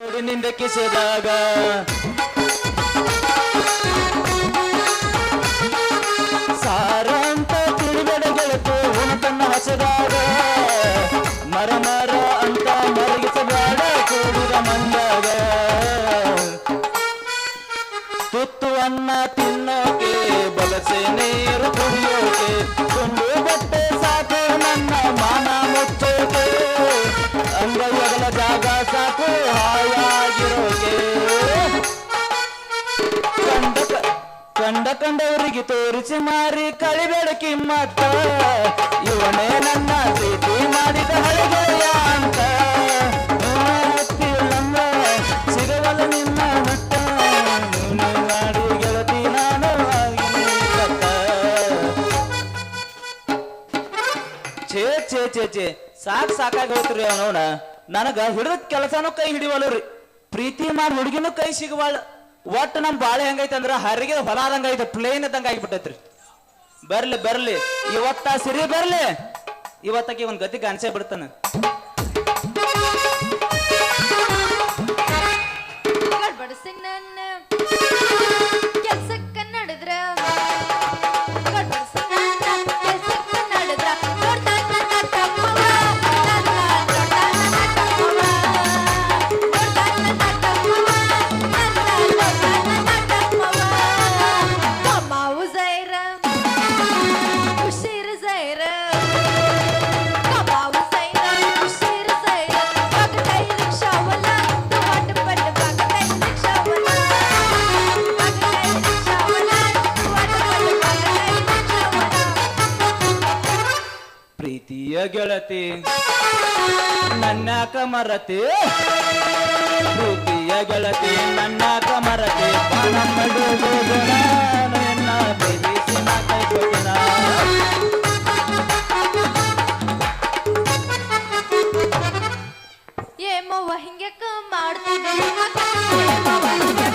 ನಿಂದ ಕಿಸೆದಾಗ. ಸಾರ ಅಂತ ತಿಳಿಬೇಡ ತನ್ನ ಹಸದಾಗ. ಮರ ಮರ ಅಂತ ಮರಗಿಸಬೇಡ ಕೂಡಿದ ಮಂದಾಗ. ತುತ್ತು ಅನ್ನ ತಿನ್ನೋಕೆ ಬಲಸೆ ನೀರು ಕಂಡವರಿಗೆ ತೋರಿಸಿ ಮಾರಿ ಕಳಿಬೇಡ ಕಿಮ್ಮತ್ತ ಇವನೇ ನನ್ನ ಪ್ರೀತಿ ಮಾಡಿದ ಹಳಗೆಯ ಅಂತ. ಸಿಗವಲ್ಲ ನಿನ್ನ ನೀನು ಮಾಡಿ ಗೆಳತಿ ನಾನು ಛೇ ಛೇ ಸಾಕ್ ಸಾಕಾಗಿ ಹೋತ್ರಿ ಅವನೋಣ ನನಗ ಹಿಡಿದ ಕೆಲಸನೂ ಕೈ ಹಿಡಿವಲ್ರಿ. ಪ್ರೀತಿ ಮಾಡಿ ಹುಡುಗಿನೂ ಕೈ ಸಿಗವಾಳ. ಒಟ್ಟು ನಮ್ ಬಾಳೆ ಹೆಂಗೈತೆ ಅಂದ್ರೆ ಹರಿಗೆ ಹೊಲ ಆದಂಗ ಐತೆ ಪ್ಲೇನ್ ಇದ್ದಂಗ ಆಗಿಬಿಟ್ಟೈತ್ರಿ. ಬರ್ಲಿ ಬರ್ಲಿ. ಇವತ್ತ ಸಿರಿ ಬರ್ಲಿ. ಇವತ್ತಕ್ಕೆ ಒಂದ್ ಗತಿ ಕಾಣಿಸೇ ಬಿಡ್ತಾನ. ಪ್ರೀತಿಯ ಗೆಳತಿ. ನನ್ನ ಕಮರತೆ. ಪ್ರೀತಿಯ ಗೆಳತಿ, ನನ್ನ ಕಮರತೆ. ಏಮೋ ಹಿಂಗೆ ಪ್ರೀತಿಸಿ ನಾ ಕೈ ಕೊಟ್ಟಿನ ಏಮವ್ವ ಹಿಂಗ್ಯಾಕ ಮಾಡ್ತಿದ್ದೆ? ಮಗ? ಏಮವ್ವ ಹಿಂಗ್ಯಾಕ ಮಾಡ್ತಿದ್ದೆ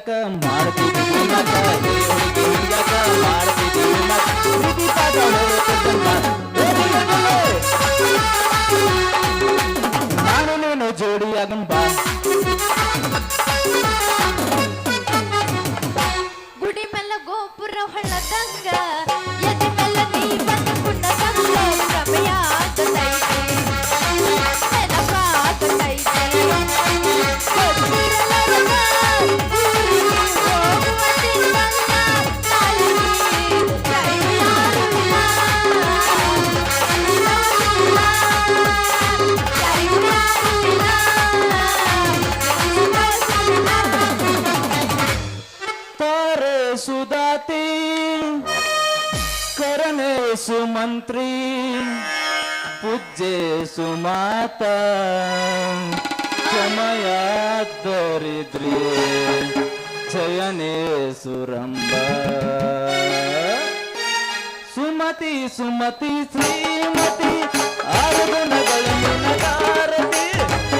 ಹುಡುಗಿ ಹಂಗ್ಯಾಕ గణేశు మంత్రి పూజ్యేసు మాత క్షమయా దరిద్రే సుమతి సుమతి శ్రీమతి ఆరుగుణ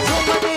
సుమతి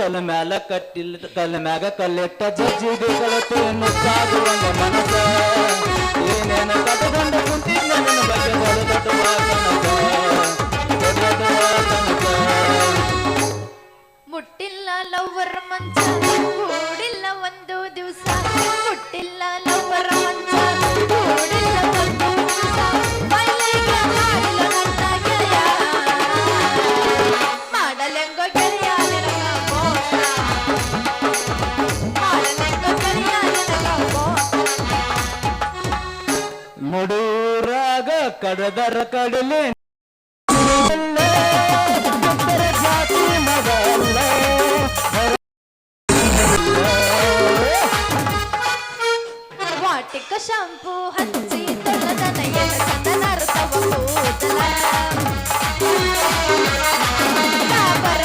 ಕಲ ಮ್ಯಾಲ ಕಟ್ಟಿಲ್ಲ ಕಲ ಮ್ಯಾಗ ಕಲ್ಲಿಟ್ಟ ಜಜ್ಜಿಗೆ ಕಳತೆಯನ್ನು ಸಾಗುವಂಗ ಮನಸ ಏನೇನ ಕಟಗೊಂಡ ಕುಂತಿದ್ದ ನನ್ನ ಬಗ್ಗೆ ಮುಟ್ಟಿಲ್ಲ ಲವ್ವರ್ ಮಂಚ ಕೂಡಿಲ್ಲ ಒಂದು ದಿವಸ. ಮುಟ್ಟಿಲ್ಲ ಕಡದರ ಕಡಲೆ. ವಾಟಿಕ ಶಾಂಪೂ ಹಚ್ಚಿ ತೊಳೆದನ ಎನ ಚಂದನ ಅರ್ಥವ ಕೂದಲ. ಕಾಬರ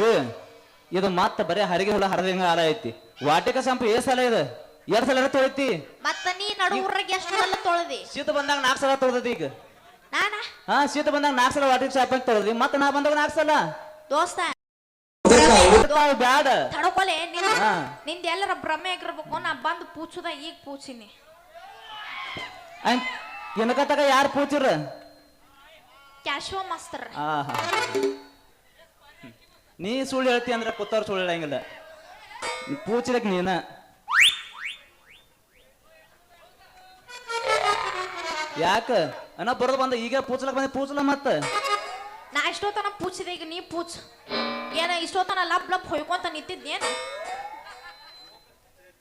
ಸರಿ ಇದು ಮತ್ತ ಬರೇ ಹರಿಗೆ ಹೊಲ ಹರದಂಗ ಆಲ ಐತಿ. ವಾಟಿಕ ಸಂಪ ಏ ಸಲ ಇದು? ಎರಡ್ ಸಲ ತೊಳಿತಿ? ಮತ್ತ ನೀ ನಡುವ್ರಾಗ ಎಷ್ಟು ಸಲ ತೊಳೆದಿ? ಶೀತ ಬಂದಾಗ ನಾಲ್ಕು ಸಲ ತೊಳದಿ ಈಗ. ನಾನ? ಹಾ ಶೀತ ಬಂದಾಗ ನಾಲ್ಕು ಸಲ ವಾಟಿಕ ಸಾಪ ತೊಳ್ದಿ. ಮತ್ತೆ ನಾ ಬಂದಾಗ ನಾಲ್ಕು ಸಲ? ದೋಸ್ತ ಬ್ಯಾಡ. ತಡ್ಕೊಲೆ. ನಿಂದ ಎಲ್ಲರ ಭ್ರಮೆ ಆಗಿರ್ಬೇಕು ನಾ ಬಂದು ಪೂಚುದ ಈಗ ಪೂಚಿನಿ. ಎನಕತ್ತಾಗ ಯಾರು ಪೂಚಿರ ಕ್ಯಾಶೋ ಮಾಸ್ತರ್ ಆಹಾ. ನೀ ಸುಳ್ಳು ಹೇಳ್ತಿ ಅಂದ್ರೆ ಕೂತವ್ರು ಸುಳ್ಳು ಹೇಳಂಗಿಲ್ಲ. ಪೂಚಿರಕ್ ನೀನ. ಯಾಕ? ಅನ್ನ ಬರೋದು ಬಂದ ಈಗ ಪೂಚಲಕ್ ಬಂದ ಪೂಚಲ ಮತ್ತ? ನಾ ಇಷ್ಟೋತನ ಪೂಚಿದೆ ಈಗ ನೀ ಪೂಚ. ಏನ ಇಷ್ಟೊತ್ತನ ಲಬ್ ಲಬ್ ಹೊಯ್ಕೊಂತ ನಿಂತಿದ್ದೇನ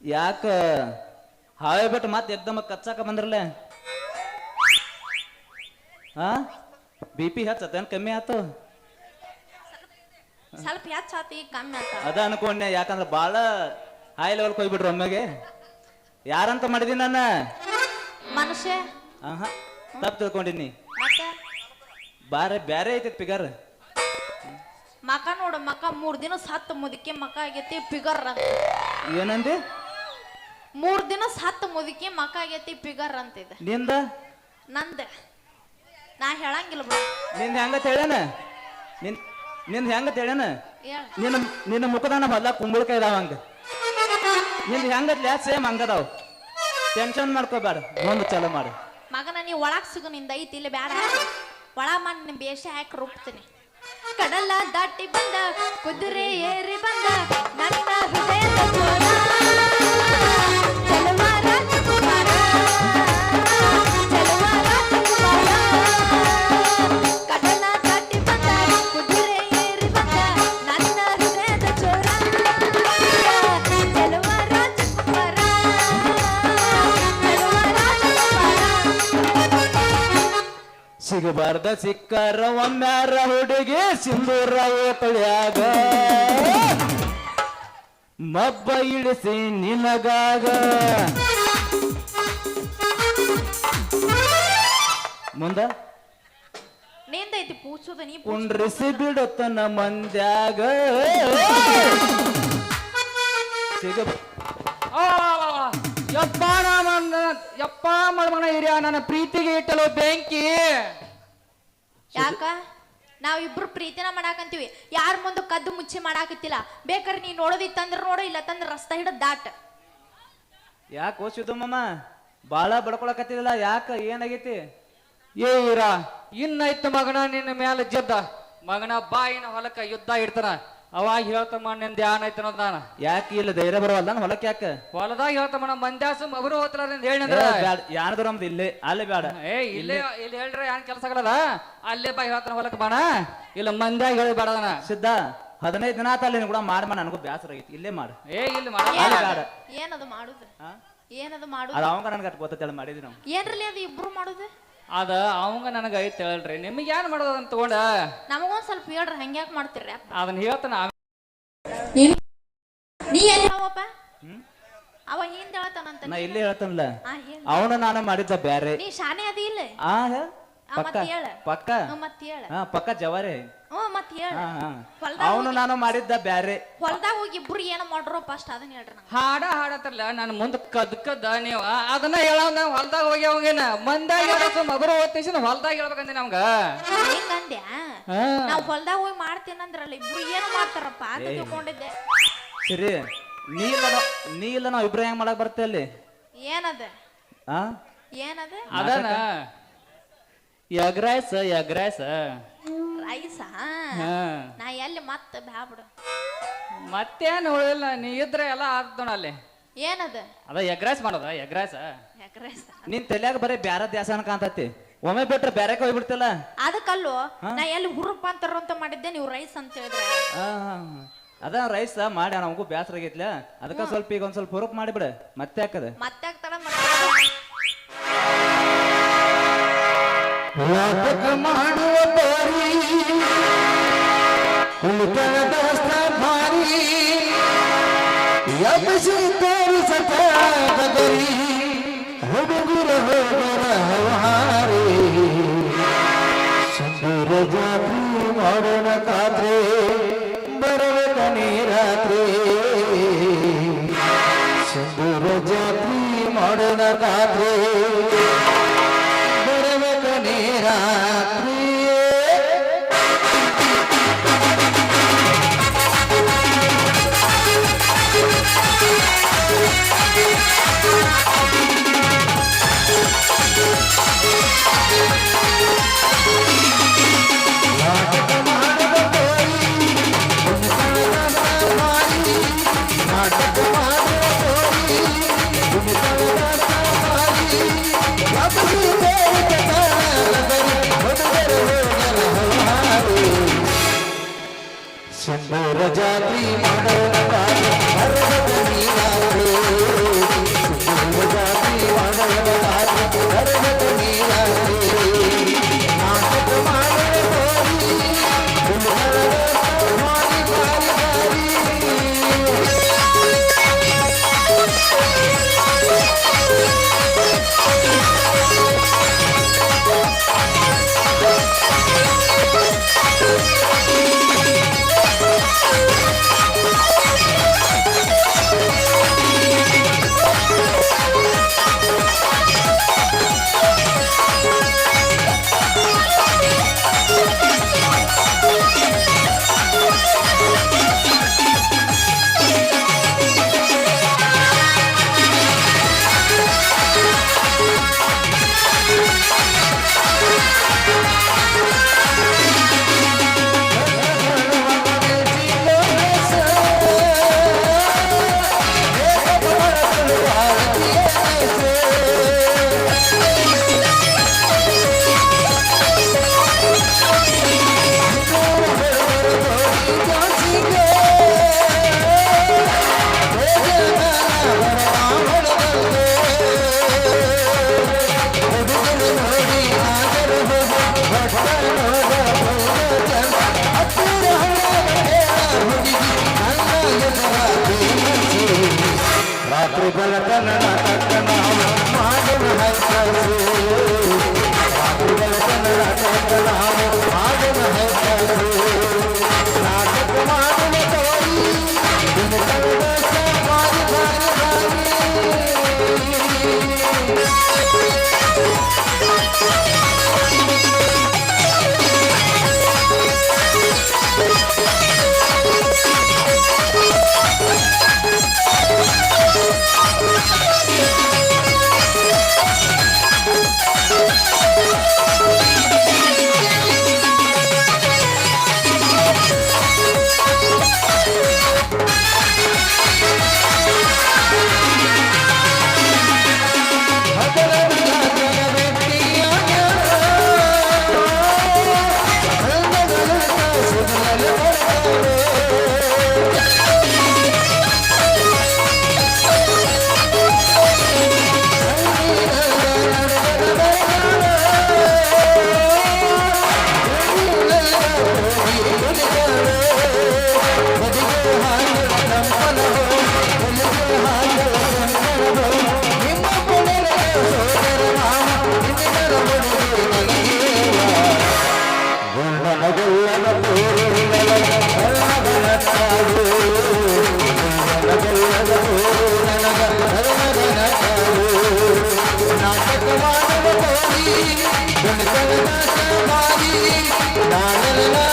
ಯಾಕ? ಹಾವೆ ಬಿಟ್ಟು ಮತ್ತೆ ಎಕ್ದಮ ಕಚ್ಚಾಕ ಬಂದ್ರಲ್ಲ? ಹಾ ಬಿ ಪಿ ಕಮ್ಮಿ ಆತು? ಸ್ವಲ್ಪ ಹೆಚ್ಚಾತಿ ಆತಿ ಕಮ್ಮಿ ಆತ. ಅದ ಅನ್ಕೊಂಡೆ ಯಾಕಂದ್ರೆ ಬಾಳ ಹೈ ಲೆವೆಲ್ ಹೋಗ್ಬಿಟ್ರು ಒಮ್ಮೆಗೆ. ಯಾರಂತ ಮಾಡಿದಿ ನಾನು ಮನುಷ್ಯ. ಆಹಾ ತಪ್ಪು ತಿಳ್ಕೊಂಡಿನಿ ಮತ್ತ? ಬಾರೆ ಬ್ಯಾರೆ ಐತಿ ಪಿಗರ್ ಮಕ ನೋಡು ಮಕ ಮೂರ್ ದಿನ ಸತ್ತ ಮುದುಕಿ ಮಕ ಆಗೈತಿ ಪಿಗರ್ ಏನಂದಿ? ಮೂರ್ ದಿನ ಸತ್ತ ಮುದುಕಿ ಮಕ ಆಗೈತಿ ಪಿಗರ್ ಅಂತಿದೆ. ನಿಂದ? ನಂದ? ನಾ ಹೇಳಂಗಿಲ್ಲ ಬಿಡು. ನಿಂದ ಹೆಂಗ ಹೇಳನ? ನಿನ್ ನಿಂದ ಹೆಂಗ ತಿಳಿಯನ? ನಿನ್ ನಿನ್ನ ನಿನ್ನ ಮುಖದಾನ ಬದಲ ಕುಂಬಳಕಾಯಿ ಇದಾವ ಹಂಗ. ನಿಂದ ಹೆಂಗತ್ಲ ಸೇಮ್ ಹಂಗದಾವ್ ಟೆನ್ಷನ್ ಮಾಡ್ಕೋಬೇಡ. ಒಂದು ಚಲೋ ಮಾಡು. ಮಗನ ನೀ ಒಳಗ್ ಸಿಗು ನಿಂದ ಐತಿ ಇಲ್ಲಿ ಬೇಡ ಒಳ ಮಾಡಿ ನಿಮ್ ಬೇಷ ಹಾಕಿ ರುಬ್ತೀನಿ. ಕಡಲ ದಾಟಿ ಬಂದ ಕುದುರೆ ಏರಿ ಸಿಗಬಾರ್ದ ಸಿಕ್ಕರ ಒಮ್ಮ್ಯಾರ ಹುಡುಗಿ ಸಿಂಧೂರ ಓತಳ್ಯಾಗ ಮಬ್ಬ ಇಳಿಸಿ ನಿನಗಾಗ. ಮುಂದ? ನಿಂದೈತಿ ನೀ. ಕುಂಡ್ರಿಸಿ ಬಿಡತನ ಮಂದ್ಯಾಗ. ಸಿಗ. ಯಪ್ಪ ನನ್ನ ಯಪ್ಪ ಮಳಮಣ ಹಿರಿಯ ನನ್ನ ಪ್ರೀತಿಗೆ ಇಟ್ಟಲು ಬೆಂಕಿ. ಯಾಕ? ನಾವ್ ಇಬ್ರು ಪ್ರೀತಿನ ಮಾಡಾಕಂತೀವಿ. ಯಾರ ಮುಂದೆ ಕದ್ದು ಮುಚ್ಚಿ ಮಾಡಾಕತ್ತಿಲ್ಲ. ಬೇಕಾದ್ರೆ ನೀ ನೋಡೋದಿತ್ತಂದ್ರ ನೋಡು ಇಲ್ಲ ತಂದ್ರ ರಸ್ತಾ ಹಿಡದ್ ದಾಟ. ಯಾಕೆ ಓಸಿದ್ದು ಮಮ್ಮ ಬಾಳ ಬಡ್ಕೊಳಕತ್ತಿದಿಲ್ಲ ಯಾಕ? ಏನಾಗೈತಿ? ಏ ಇರ ಇನ್ನಾಯ್ತು ಮಗನ ನಿನ್ನ ಮ್ಯಾಲ ಜದ್ದ. ಮಗನ ಬಾಯಿನ ಹೊಲಕ್ಕ ಯುದ್ಧ ಇಡ್ತಾನ. ಅವಾಗ ಹೇಳ್ತಮ್ಮ ನಿಂದ ಧ್ಯಾನ ಐತನ ನಾನು. ಯಾಕೆ ಇಲ್ಲ ಧೈರ್ಯ ಬರವಲ್ಲ ಹೊಲಕ್ಕೆ ಯಾಕ? ಹೊಲದಾಗ ಹೇಳ್ತಮ್ಮ ಮಂದ್ಯಾಸ ಅವರು ಹೋಗ್ತಾರ ಹೇಳಿ ಯಾರದ್ರ ನಮ್ದು ಇಲ್ಲೇ ಅಲ್ಲೇ ಬೇಡ ಏ ಇಲ್ಲೇ ಇಲ್ಲಿ. ಹೇಳ್ರ ಏನ್ ಕೆಲಸ ಆಗಲ್ಲ ಅಲ್ಲೇ ಬಾ ಹೇಳ್ತಾನ ಹೊಲಕ್ಕೆ ಬಾಣ. ಇಲ್ಲ ಮಂದ್ಯಾಗ ಹೇಳಿ ಬೇಡದನ ಸಿದ್ಧ ಹದಿನೈದು ದಿನ ಆತ ಅಲ್ಲಿ ಕೂಡ ಮಾಡ ನನಗೂ ಬೇಸರ ಆಗೈತಿ. ಇಲ್ಲೇ ಮಾಡು. ಏ ಇಲ್ಲಿ ಮಾಡ. ಬೇಡ ಏನದು ಮಾಡುದು? ಏನದು ಮಾಡುದು? ಅದು ಅವಂಗ ನನ್ಗೆ ಅಟ್ ಗೊತ್ತೈತಲ್ಲ ಮಾಡಿದ್ವಿ ನಾವು. ಏನ್ರಲ್ಲಿ ಅದು ಇಬ್ರು ಮಾಡುದು? ಅದ ಅವಂಗ ನನಗ ಐತೆ ಹೇಳ್ರಿ ನಿಮಗೆ ಏನ್ ಮಾಡೋದಂತ ತಗೊಂಡ? ನಮಗೊಂದ್ ಸ್ವಲ್ಪ ಹೇಳ್ರಿ ಹಂಗ್ಯಾಕ್ ಮಾಡ್ತೀರಿ ಅಪ್ಪ? ಅದನ್ನ ಹೇಳ್ತಾನ ನೀ ಎಲ್ಲಿ ಅವಪ್ಪ ಅವ ಹಿಂದ್ ಹೇಳ್ತಾನಂತ. ನಾ ಇಲ್ಲೇ ಹೇಳ್ತಾನಲ್ಲ ಅವನು ನಾನು ಮಾಡಿದ್ದ ಬ್ಯಾರೆ. ನೀ ಶಾನೆ ಅದಿ ಇಲ್ಲ? ಆ, ಪಕ್ಕ ಮತ್ತ್ ಹೇಳ. ಪಕ್ಕ? ಹ್ಮ್, ಮತ್ ಹೇಳ. ಹಾ ಪಕ್ಕ ಜವಾರಿ. ಹ್ಞೂ ಮತ್ ಹೇಳ. ಹಾ ಹಾ. ಹೊಲ್ದಾಗ ಅವನು ನಾನು ಮಾಡಿದ್ದ ಬ್ಯಾರೆ. ಹೊಲ್ದಾಗ ಹೋಗಿ ಇಬ್ರು ಏನ ಮಾಡ್ರೋ ಫಸ್ಟ್ ಅದನ್ನ ಹೇಳ್ರಿ ನಂಗೆ. ಹಾಡ ಹಾಡತ್ತಲ್ಲ ಮುಂದ ಮುಂದೆ ಕದ್ ಕದ್ದ ನೀವು. ಅದನ್ನ ಹೇಳ ನಾವು ಹೊಲ್ದಾಗ ಹೋಗಿ ಅವಂಗೇನ. ಮಂದಾಗ ಮಗರು ಓದ್ತಿಸಿ ಹೊಲ್ದಾಗ ಹೇಳ್ಬೇಕಂತ ನಮ್ಗ. ಹಿಂಗಂದ್ಯಾ ಹಾ. ನಾವ್ ಹೊಲ್ದಾಗ ಹೋಗಿ ಮಾಡ್ತೀನಂದ್ರಲ್ಲ ಇಬ್ರು ಏನು ಮಾಡ್ತಾರಪ್ಪ? ಅಂತ ತಿಳ್ಕೊಂಡಿದ್ದೆ. ಸರಿ ನೀ ಇಲ್ಲ ನಾವ್- ನೀ ಇಲ್ಲ ನಾವು ಇಬ್ರು ಹೆಂಗ್ ಮಾಡಕ್ ಬರ್ತೇ ಅಲ್ಲಿ? ಏನದ? ಆ? ಏನದ? ಎಗ್ ರೈಸ್ ರೈಸ? ಹಾ. ನಾ ಎಲ್ಲಿ ಮತ್ತೆ ಬ್ಯಾಬಿಡು ಮತ್ತೇನ್ ಉಳಿಲ್ಲ ನೀ ಇದ್ರೆ ಎಲ್ಲ ಆಗ್ತೋಣ ಅಲ್ಲಿ. ಏನದ? ಅದ ಎಗ್ರಾಯ್ಸ್ ಮಾಡೋದ ಎಗ್ ರೈಸ್ ನಿನ್ ತಲೆಯಾಗ ಬರೀ ಬ್ಯಾರ ದ್ಯಾಸನ ಕಾಂತತಿ ಒಮ್ಮೆ ಬಿಟ್ರೆ ಬ್ಯಾರಕ್ಕೆ ಹೋಗ್ಬಿಡ್ತಿಲ್ಲ ಅದಕ್ಕಲ್ಲೋ ನಾ ಎಲ್ಲಿ ಹುರುಪ ಅಂತಾರ ಅಂತ ಮಾಡಿದ್ದೆ ನೀವು ರೈಸ್ ಅಂತ ಹೇಳಿದ್ರೆ. ಅದ ರೈಸ್ ಮಾಡಿ ನಮಗೂ ಬ್ಯಾಸರ ಆಗೈತ್ಲ ಅದಕ್ಕ ಸ್ವಲ್ಪ ಈಗ ಒಂದ್ ಸ್ವಲ್ಪ ಹುರುಪ್ ಮಾಡಿಬಿಡ. ಮತ್ತೆ ಹಾಕದ ಮತ್ತೆ लाख माण्हू उनकर दोस्त भारी अब से तेर सता बदरी हम गुर हो। हमारे सुंदर जाति मरण कात्रे बरव तने रात्रे सुंदर जाति मरण कात्रे ಸಿಂಧೂರ ಜಾತಿ ಮಾಡೋಣ நான்